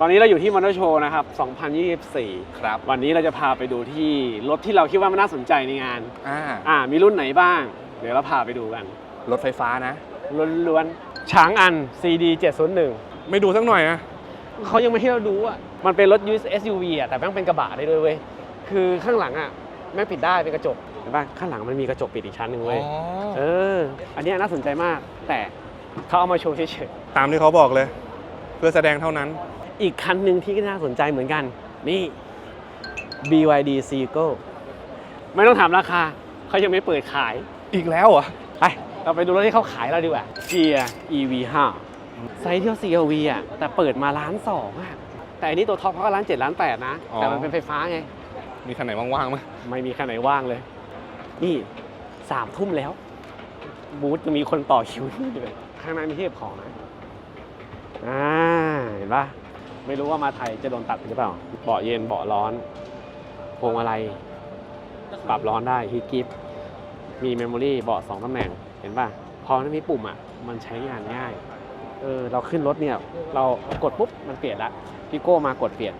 ตอนนี้เราอยู่ที่มอเตอร์โชว์นะครับ 2024 ครับ วันนี้เราจะพาไปดูที่รถที่เราคิดว่ามันน่าสนใจในงาน อ่า อ่า มีรุ่นไหนบ้าง เดี๋ยวเราพาไปดูกันรถไฟฟ้านะ ล้วนๆช้างอัน CD 701ไม่ดูสักหน่อยอะเขายังไม่ให้เราดูอะ มันเป็นรถ SUV อะ แต่แม่งเป็นกระบะได้ด้วยเว้ย คือข้างหลังอะ แม่งปิดได้เป็นกระจกเห็นป่ะข้างหลังมันมีกระจกปิดอีกชั้นหนึ่งเว้ย เออ อันเนี้ยน่าสนใจมาก แต่เขาเอามาโชว์เฉยตามที่เขาบอกเลย เพื่อแสดงเท่านั้น ๆ อีกคันหนึ่งที่ก็น่าสนใจเหมือนกัน นี่ BYD Seagull ไม่ต้องถามราคา เขายังไม่เปิดขายอีกแล้วเหรอ ไป เราไปดูรถที่เขาขายเราดีกว่า Gia EV5 ไซส์เที่ยว CRV อะ แต่เปิดมาล้านสองอะ แต่อันนี้ตัวท็อปเขาก็ล้านเจ็ดล้านแปดนะ อ๋อ แต่มันเป็นไฟฟ้าไง มีคันไหนว่างๆไหมไม่มีคันไหนว่างเลย นี่สามทุ่มแล้ว บูธยังมีคนต่อคิวอยู่เลยข้างในมีที่เก็บของนะ อ่า เห็นปะ ไม่รู้ว่ามาไทยจะโดนตัดหรือเปล่า เบาะเย็นเบาะร้อน พวงมาลัยปรับร้อนได้ฮีทกิฟมีเมมโมรี่เบาะสองตำแหน่ง เห็นปะพอมันมีปุ่มอะ มันใช้งานง่าย เออ เราขึ้นรถเนี่ย เรากดปุ๊บ มันเปลี่ยนละพี่โก้มากดเปลี่ยน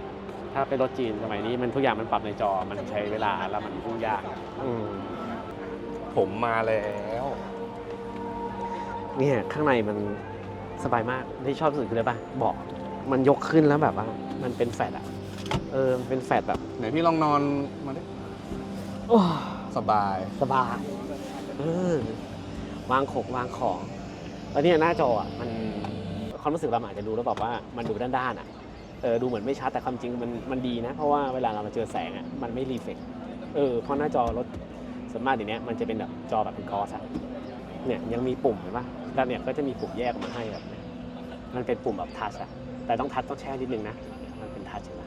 ถ้าเป็นรถจีนสมัยนี้มันทุกอย่างมันปรับในจอ มันใช้เวลาแล้วมันยุ่งยาก อืมผมมาแล้ว เนี่ยข้างในมันสบายมากที่ชอบที่สุดคืออะไรป่ะเบาะ มันยกขึ้นแล้วแบบว่า มันเป็นแฟดอะเออมันเป็นแฟดแบบไหนพี่ลองนอนมาดิโอ้สบาย สบายเออวางของวางของแล้วเนี่ยหน้าจออะมันความรู้สึกเราอาจจะดูแล้วแบบว่ามันดูด้านๆอะเออดูเหมือนไม่ชัดแต่ความจริงมันมันดีนะ เพราะว่าเวลาเรามาเจอแสงอะมันไม่รีเฟกเออเพราะหน้าจอรถส่วนมากเดี๋ยวนี้มันจะเป็นแบบจอแบบเป็นกอสอะเนี่ยยังมีปุ่มเห็นปะแล้วเนี่ยก็จะมีปุ่มแยกออกมาให้แบบเนี้ยมันเป็นปุ่มแบบทัชอะ แต่ต้องทัชต้องแช่นิดนึงนะ มันเป็นทัชใช่ไหม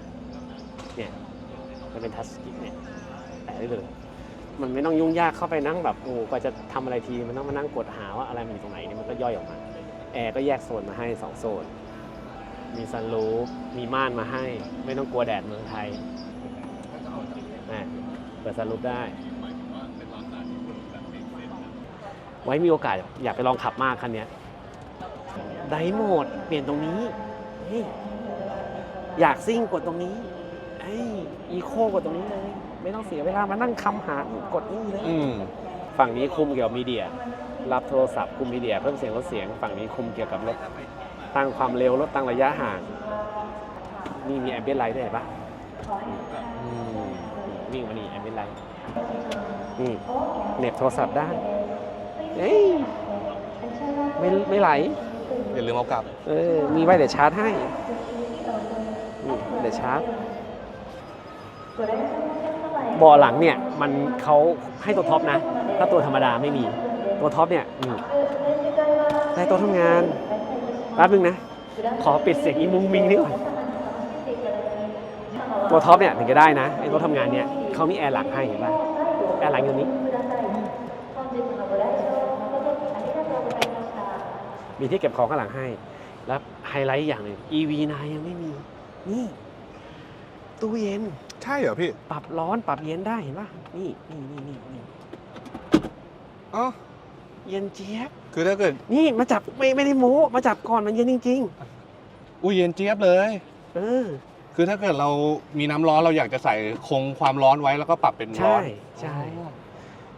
เนี่ยมันเป็นทัชสกรีนเนี่ยแตะได้เลย มันไม่ต้องยุ่งยากเข้าไปนั่งแบบโอ้กว่าจะทำอะไรทีมันต้องมานั่งกดหาว่าอะไรมันอยู่ตรงไหนเนี่ยมันก็ย่อยออกมาแอร์ก็แยกโซนมาให้สองโซน มีซันรูฟมีม่านมาให้ ไม่ต้องกลัวแดดเมืองไทยอะเปิดซันรูฟได้ ไว้มีโอกาสอยากไปลองขับมากคันนี้ไดโหมดเปลี่ยนตรงนี้ เฮ้ยอยากซิ่งกดตรงนี้ไอ้อีโคกดตรงนี้เลย ไม่ต้องเสียเวลามานั่งคำหากดนี่เลย อืมฝั่งนี้คุมเกี่ยวกับมีเดีย รับโทรศัพท์คุมมีเดีย เพิ่มเสียงลดเสียง ฝั่งนี้คุมเกี่ยวกับรถตั้งความเร็วลดตั้งระยะห่าง นี่มีแอมเบียนไลท์ด้วยเห็นปะอืมวิ่งมานี่แอมเบียนไลท์นี่เหน็บโทรศัพท์ได้เอ้ยไม่ไม่ไหล อย่าลืมเอากลับ เออ มีไว้เดี๋ยวชาร์จให้นี่เดี๋ยวชาร์จเบาะหลังเนี่ยมันเขาให้ตัวท็อปนะ ถ้าตัวธรรมดาไม่มี ตัวท็อปเนี่ยนี่ได้โต๊ะทำงานแป๊บนึงนะ ขอปิดเสียงอีมุงมิงนี่ก่อนตัวท็อปเนี่ยถึงจะได้นะไอ้โต๊ะทำงานเนี่ยเขามีแอร์หลังให้เห็นป่ะแอร์หลังอยู่นี้ มีที่เก็บของข้างหลังให้ แล้วไฮไลท์อย่างหนึ่ง EV9 ยังไม่มี นี่ ตู้เย็น ใช่เหรอพี่ ปรับร้อนปรับเย็นได้เห็นป่ะ นี่นี่นี่นี่นี่อ๋อเย็นเจี๊ยบ คือถ้าเกิด นี่มาจับไม่ไม่ได้โม้มาจับก่อนมันเย็นจริง อุ้ยเย็นเจี๊ยบเลย ๆ เออ คือถ้าเกิดเรามีน้ำร้อนเราอยากจะใส่คงความร้อนไว้แล้วก็ปรับเป็นร้ใช่อนใช่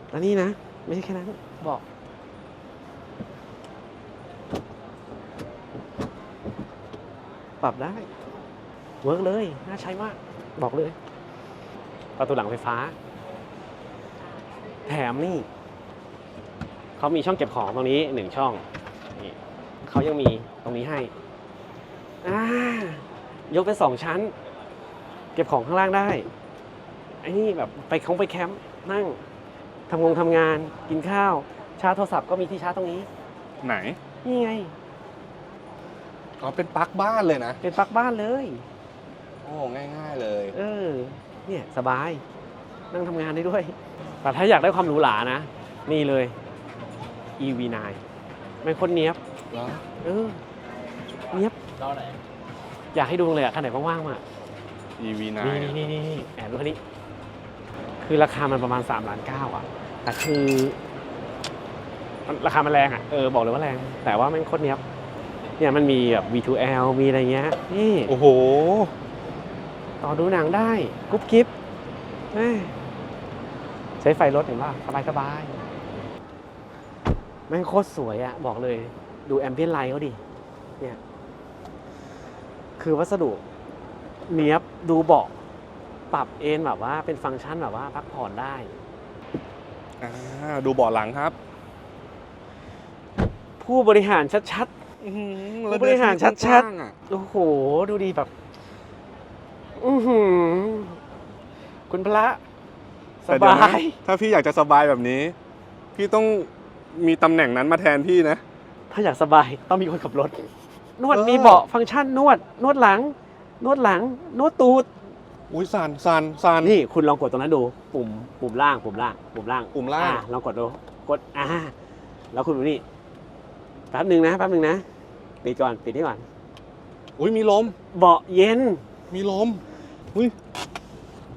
แล้วนี่นะ ไม่ใช่แค่นั้นบอก ปรับได้เวิร์กเลย น่าใช้มาก บอกเลย ประตูหลังไฟฟ้า แถมนี่ เขามีช่องเก็บของตรงนี้หนึ่งช่องนี่เขายังมีตรงนี้ให้อ่ายกเป็นสองชั้น เก็บของข้างล่างได้ไอ้นี่แบบไปคงไปแคมป์นั่งทำงงทำงานกินข้าว ชาร์จโทรศัพท์ก็มีที่ชาร์จตรงนี้ ไหน นี่ไง อ๋อเป็นปลั๊กบ้านเลยนะ เป็นปลั๊กบ้านเลย โอ้ง่าย ๆเลยเออ เนี่ยสบาย นั่งทำงานได้ด้วย แต่ถ้าอยากได้ความหรูหรานะ นี่เลย EV9 มันคนเนี้ยบเหรอเออ เนี้ยบอยากให้ดูเลยอะคันไหนว่างๆมา EV9 นี่นี่นี่นี่แอบดูคันนี้ คือราคามันประมาณ3ล้านเก้าอะ แต่คือมันราคามันแรงอะ เออ บอกเลยว่าแรง แต่ว่าแม่งโคตรเนี้ยบ เนี่ยมันมีแบบ V2L มีอะไรเงี้ยนี่โอ้โห ต่อดูหนังได้กุ๊บกิ๊บแม่ใช้ไฟรถเห็นป่ะสบายสบายแม่งโคตรสวยอะบอกเลยดูแอมเบียนไลท์เขาดิเนี่ยคือวัสดุเนี้ยบดูเบาะปรับเอนแบบว่าเป็นฟังก์ชันแบบว่าพักผ่อนได้อ่าดูเบาะหลังครับ ผู้บริหารชัด อื้อหือผู้บริหารชัดๆกว้างๆอะๆโอ้โห ดูดีแบบ อือหือ คุณพระ สแต่เดี๋ยวบานะย ถ้าพี่อยากจะสบายแบบนี้ พี่ต้องมีตำแหน่งนั้นมาแทนพี่นะ ถ้าอยากสบายต้องมีคนขับรถ นวดเออ มีเบาะฟังก์ชันนวด นวดหลัง นวดหลัง นวดตูด อุ้ยสันสันสัน นี่คุณลองกดตรงนั้นดูปุ่มปุ่มล่างปุ่มล่างปุ่มล่างปุ่มล่าง อะลองกดดูกดอ่าแล้วคุณดูนี่ แป๊บหนึ่งนะแป๊บหนึ่งนะ ปิดก่อนปิดนี่ก่อน อุ้ยมีลม เบาะเย็น มีลม อุ้ย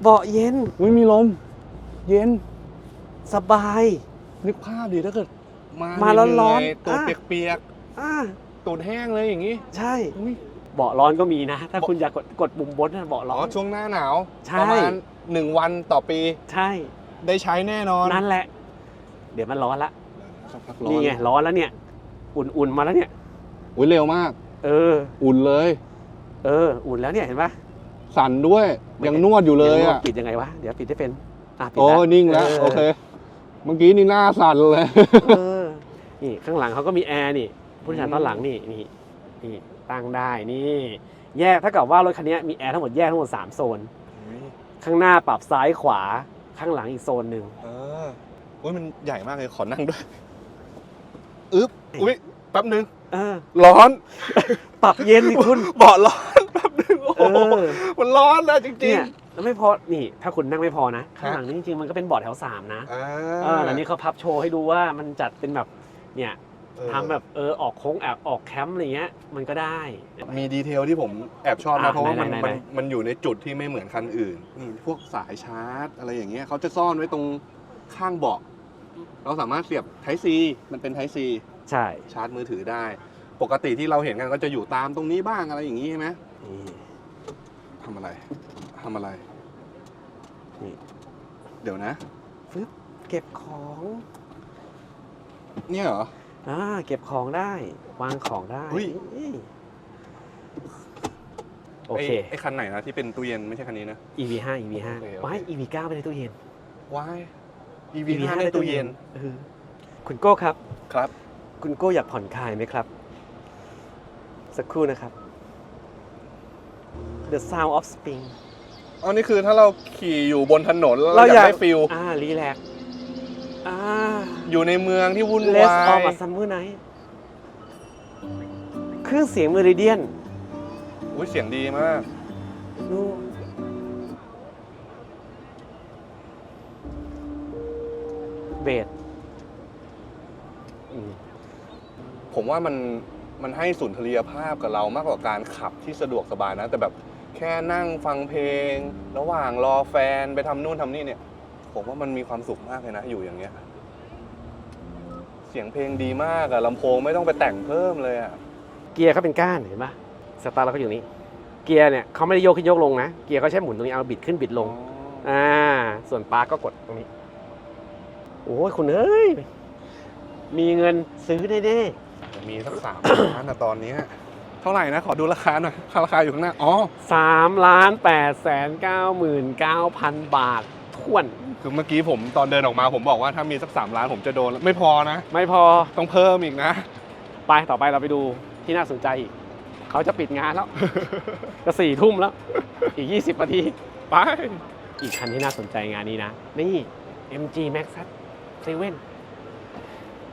เบาะเย็น อุ้ยมีลม เย็น สบาย นึกภาพดิถ้าเกิด มามาร้อนๆ เหยๆตูดอะเปียกอ่าๆตูดแห้งเลยอย่างนี้ใช่ อุ้ย เบาะร้อนก็มีนะ ถ้าเบาะคุณอยากกดกดปุ่มบนนะเบาะร้อ๋ออน ช่วงหน้าหนาว ใช่ ประมาณหนึ่งวันต่อปีใช่ ได้ใช้แน่นอนนั่นแหละ เดี๋ยวมันร้อนละสักพักร้อนนี่ไงร้อนแล้วเนี่ย อุ่นๆมาแล้วเนี่ย อุ้ยเร็วมาก เออ อุ่นเลย เออ อุ่นแล้วเนี่ยเห็นปะสั่นด้วยยังนวดอยู่เลยดี๋วอะปิดยังไงวะเดี๋ยวปิดได้เป็นอะปิดโอ้แล้วนิ่งแล้วโอเคเมื่อกี้นี่หน้าสั่นเลยเออนี่ข้างหลังเขาก็มีแอร์นี่ผู้โดยสารตอนหลังนี่นี่นี่ตั้งได้นี่ แยกถ้ากับว่ารถคันนี้มีแอร์ทั้งหมดแยกทั้งหมด3โซน ข้างหน้าปรับซ้ายขวาข้างหลังอีกโซนหนึ่งเอออุ้ยมันใหญ่มากเลยขอนั่งด้วยอึ๊บ อุ้ยแป๊บนึงเออร้อน ปรับเย็นสิคุณ เบาะร้อนแป๊บนึงโอ้เอโหอมันร้อนนะจริงเนี่ยแล้วไม่พอนี่ถ้าคุณนั่งไม่พอนะข้างฮะหลังนี่จริงๆมันก็เป็นเบอร์ดแถวสามนะๆอ่าเออแล้วนี่เขาพับโชว์ให้ดูว่ามันจัดเป็นแบบเนี่ย เออทำแบบเออออกโค้งแอบออกแคมป์อะไรเงี้ยมันก็ได้ มีดีเทลที่ผมแอบชอบนะ อะเพราะว่ามันไหนๆๆ มันมันอยู่ในจุดที่ไม่เหมือนคันอื่นนี่พวกสายชาร์จ อะไรอย่างเงี้ยเขาจะซ่อนไว้ตรงข้างเบาะเราสามารถเสียบ Type C มันเป็น Type C ใช่ชาร์จมือถือได้ ปกติที่เราเห็นกันก็จะอยู่ตามตรงนี้บ้างอะไรอย่างนี้ใช่ไหมนี่ทำอะไรทำอะไรนี่เดี๋ยวนะเก็บของ เนี่ยเหรออ่าเก็บของได้ วางของได้เฮ้ยนี่โอเคไไอ้คันไหนนะที่เป็นตู้เย็นไม่ใช่คันนี้นะ EV 5 EV โอเคโอเค5ว้าย EV 9ไปในตู้เย็นว้าย EV 5ในตู้เย็นเออคุณโก้ครับครับ คุณโก้อยากผ่อนคลายไหมครับ สักครู่นะครับ The Sound of Spring อันนี้คือถ้าเราขี่อยู่บนถนนแล้วเราเราออยากยากได้ฟิลอ่ารีแลกซ์อ่าอยู่ในเมืองที่วุ่น Less วา of ย a Summer Night เครื่องเสียง Meridian อุ้ยเสียงดีมากดูเบสอืม ผมว่ามันมันให้สุนทรียภาพกับเรามากกว่าการขับที่สะดวกสบายนะ แต่แบบแค่นั่งฟังเพลง ระหว่างรอแฟนไปทำนู่นทำนี่เนี่ย ผมว่ามันมีความสุขมากเลยนะ อยู่อย่างเงี้ย เสียงเพลงดีมากอะลำโพงไม่ต้องไปแต่งเพิ่มเลยอะเกียร์เขาเป็นก้านเห็นปะสตาร์ทเราก็อยู่นี้ เกียร์เนี่ยเขาไม่ได้โยกขึ้นโยกลงนะ เกียร์เขาใช้หมุนตรงนี้เอาบิดขึ้นบิดลง อ่า ส่วนปาร์กก็กดตรงนี้ โอ้ยคุณเอ้ย มีเงินซื้อได้แน่ มีสักสามล้านนะตอนเนี้ยเท่าไหร่นะ ขอดูราคาหน่อยราคาอยู่ข้างหน้า อ๋อสามล้านแปดแสนเก้าหมื่นเก้าพันบาทท้วน คือเมื่อกี้ผมตอนเดินออกมาผมบอกว่าถ้ามีสักสามล้านผมจะโดน ไม่พอนะ ไม่พอ ต้องเพิ่มอีกนะ ไปต่อไปเราไปดูที่น่าสนใจอีก เขาจะปิดงานแล้ว จะสี่ทุ่มแล้ว อีก 20นาที ไป อีกคันที่น่าสนใจงานนี้นะ นี่ MG Max 7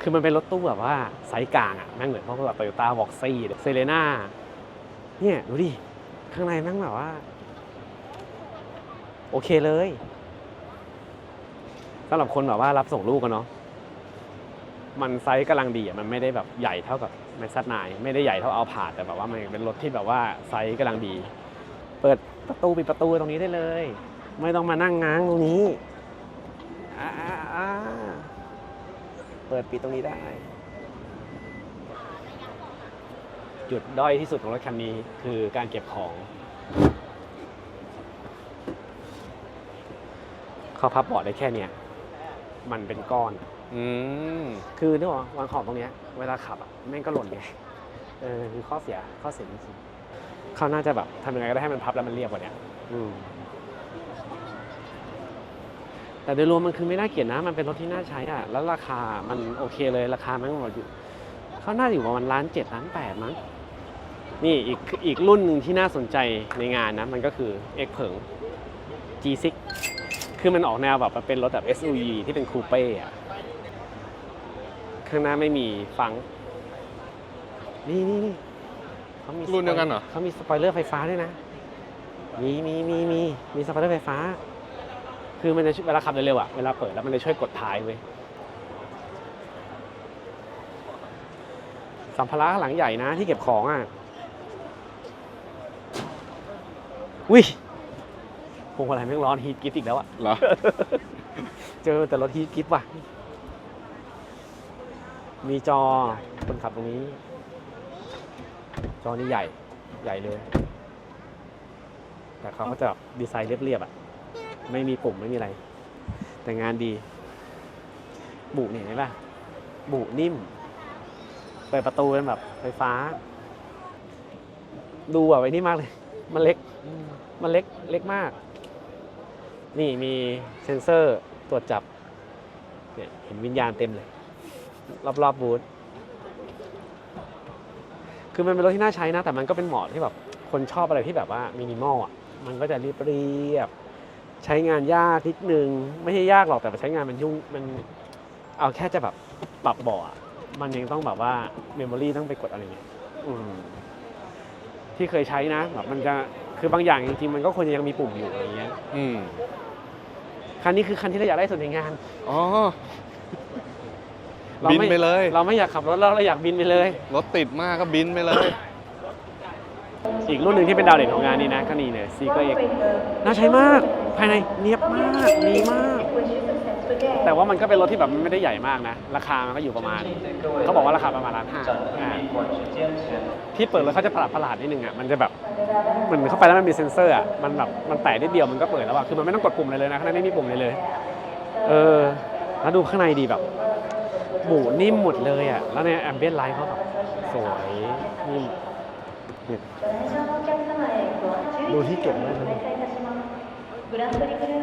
คือมันเป็นรถตู้แบบว่าไซส์กลางอะแม่งเหมือนพวกแบบโตโยต้าวอกซี่เซเลน่าเนี่ยดูดิ ข้างในแม่งแบบว่า โอเคเลยสำหรับคนแบบว่ารับส่งลูกกันเนาะมันไซส์กำลังดีอะมันไม่ได้แบบใหญ่เท่ากับแม็กซัสนไม่ได้ใหญ่เท่าเอาผาดแต่แบบว่ามันเป็นรถที่แบบว่าไซส์กำลังดี เปิดประตูปิดประตูตรงนี้ได้เลย ไม่ต้องมานั่งง้างตรงนี้อ่า เปิดปิดตรงนี้ได้ จุดด้อยที่สุดของรถคันนี้คือการเก็บของ เขาพับเบาะได้แค่เนี้ยมันเป็นก้อน อืม คือนึกออกวางของตรงเนี้ยเวลาขับอะแม่งก็หล่นไง เออคือข้อเสียข้อเสียจริงๆเขาน่าจะแบบทำยังไงก็ได้ให้มันพับแล้วมันเรียบกว่าเนี้ยอืม แต่โดยรวมมันคือไม่น่าเกลียดนะ มันเป็นรถที่น่าใช้อะ แล้วราคามันโอเคเลย ราคามันก็อยู่เขาน่าจะอยู่ประมาณล้านเจ็ดล้านแปดมั้ง นี่อีกอีกรุ่นหนึ่งที่น่าสนใจในงานนะ มันก็คือ X เผิง G6 คือมันออกแนวแบบมันเป็นรถแบบ SUV ที่เป็นคูเป้อะข้างหน้าไม่มีฟัง นี่นี่นี่เขามีรุ่นเดียวกันเหรอ เขามีสปอยเลอร์ไฟฟ้าด้วยนะ มีมีมีมีมีสปอยเลอร์ไฟฟ้า คือมันจะช่วยเวลาขับเร็วๆอะเวลาเปิดแล้วมันจะช่วยกดท้ายเว้ยสัมภาระข้างหลังใหญ่นะที่เก็บของอะอุ้ยพวงมาลัยแม่งร้อนฮีทกิฟต์อีกแล้วอะเหรอ เจอแต่รถฮีทกิฟต์ว่ะ มีจอคนขับตรงนี้ จอนี่ใหญ่ใหญ่เลย แต่เขาก็จะแบบดีไซน์เรียบๆอะ ไม่มีปุ่มไม่มีอะไร แต่งานดี บุเนี่ยเห็นปะบุนิ่ม เปิดประตูเป็นแบบไฟฟ้า ดูแบบไอ้นี่มากเลย มันเล็ก มันเล็ก เล็กมาก นี่มีเซ็นเซอร์ตรวจจับ เนี่ยเห็นวิญญาณเต็มเลย รอบๆบบูธคือมันเป็นรถที่น่าใช้นะ แต่มันก็เป็นเหมาะที่แบบ คนชอบอะไรที่แบบว่ามินิมอลอะ มันก็จะเรียบเรียบ ใช้งานยากนิดนึง ไม่ใช่ยากหรอกแต่ใช้งานมันยุ่งมันเอาแค่จะแบบปรับเบาะอะมันยังต้องแบบว่าเมมโมรีต้องไปกดอะไรเงี้ยอืมที่เคยใช้นะแบบมันจะคือบางอย่างจริงๆมันก็ควรจะยังมีปุ่มอยู่อะไรเงี้ยอืมคันนี้คือคันที่เราอยากได้สุดในงานอ๋อเราบินไม่ไปเลย เราไม่อยากขับรถแล้วเราอยากบินไปเลย รถติดมากก็บินไปเลย อีกรุ่นหนึ่งที่เป็นดาวเด่นของงานนี้นะก็นี่เลยซีก็เอ็กน่าใช้มากภายในเนียบมากดีมาก แต่ว่ามันก็เป็นรถที่แบบมันไม่ได้ใหญ่มากนะ ราคามันก็อยู่ประมาณเขาบอกว่าราคาประมาณล้านห้าอ่าที่เปิดรถเขาจะประหลาดประหลาดนิดนึงอะมันจะแบบเหมือนเข้าไปแล้วมันมีเซ็นเซอร์อะมันแบบมันแตะนิดเดียวมันก็เปิดแล้วอะคือมันไม่ต้องกดปุ่มอะไรเลยนะข้างในไม่มีปุ่มเลยเลย เออแล้วดูข้างในดีแบบหมูนิ่มหมดเลยอะแล้วในแอมเบียนไลท์เขาแบบสวยนิ่ม เนี่ยดูที่เก็บไว้นะ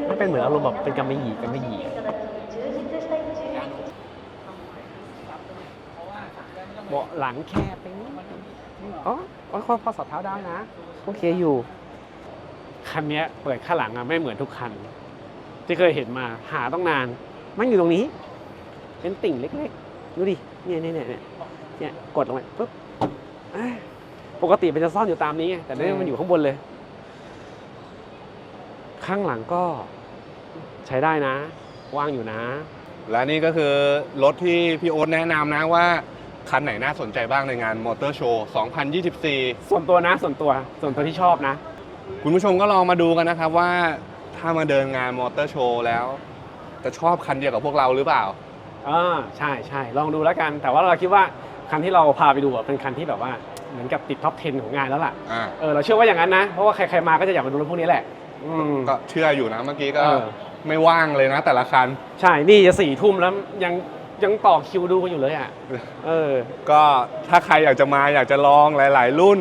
มันเป็นเหมือนอารมณ์แบบเป็นกำมะหยี่กำมะหยี่อะเบาะหลังแคบไปนิดอ๋ออ๋อพอสอดเท้าได้นะ โอเคอยู่ คันเนี้ยเปิดข้างหลังอะไม่เหมือนทุกคัน ที่เคยเห็นมาหาต้องนาน มันอยู่ตรงนี้ เป็นติ่งเล็กๆ ดูดิ เนี่ยเนี่ยเนี่ยเนี่ยเนี่ยกดลงไปปุ๊บอะ ปกติมันจะซ่อนอยู่ตามนี้ไงแต่เนี่ยมันอยู่ข้างบนเลย ข้างหลังก็ใช้ได้นะ ว่างอยู่นะ และนี่ก็คือรถที่พี่โอ๊ตแนะนำนะว่า คันไหนน่าสนใจบ้างในงานมอเตอร์โชว์ 2024 ส่วนตัวนะ ส่วนตัว ส่วนตัวที่ชอบนะ คุณผู้ชมก็ลองมาดูกันนะครับว่าถ้ามาเดินงานมอเตอร์โชว์แล้ว จะชอบคันเดียวกับพวกเราหรือเปล่าอ่าใช่ใช่ลองดูแล้วกัน แต่ว่าเราคิดว่าคันที่เราพาไปดูอะเป็นคันที่แบบว่า เหมือนกับติดท็อป 10 ของงานแล้วล่ะ อ่าเออเราเชื่อว่าอย่างนั้นนะ เพราะว่าใครๆมาก็จะอยากมาดูรถพวกนี้แหละ อืม ก็เชื่ออยู่นะเมื่อกี้ก็เออ ไม่ว่างเลยนะ แต่ละคัน ใช่ นี่จะสี่ทุ่มแล้วยังยังต่อคิวดูกันอยู่เลยอะ เออ ก็ถ้าใครอยากจะมาอยากจะลองหลาย ๆ รุ่น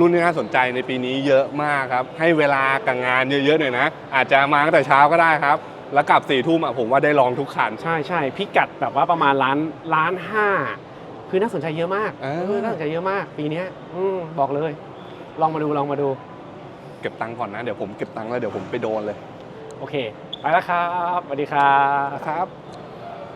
รุ่นที่น่าสนใจในปีนี้เยอะมากครับ ให้เวลากับงานเยอะๆหน่อยนะ อาจจะมาตั้งแต่เช้าก็ได้ครับ แล้วกลับสี่ทุ่มอะผมว่าได้ลองทุกคัน ใช่ใช่พิกัดแบบว่าประมาณล้านล้านห้า คือน่าสนใจเยอะมากเออเออน่าสนใจเยอะมาก ปีเนี้ยอืมบอกเลย ลองมาดูลองมาดู เก็บตังค์ก่อนนะ เดี๋ยวผมเก็บตังค์แล้วเดี๋ยวผมไปโดนเลย โอเค ไปแล้วครับสวัสดีครับนะครับ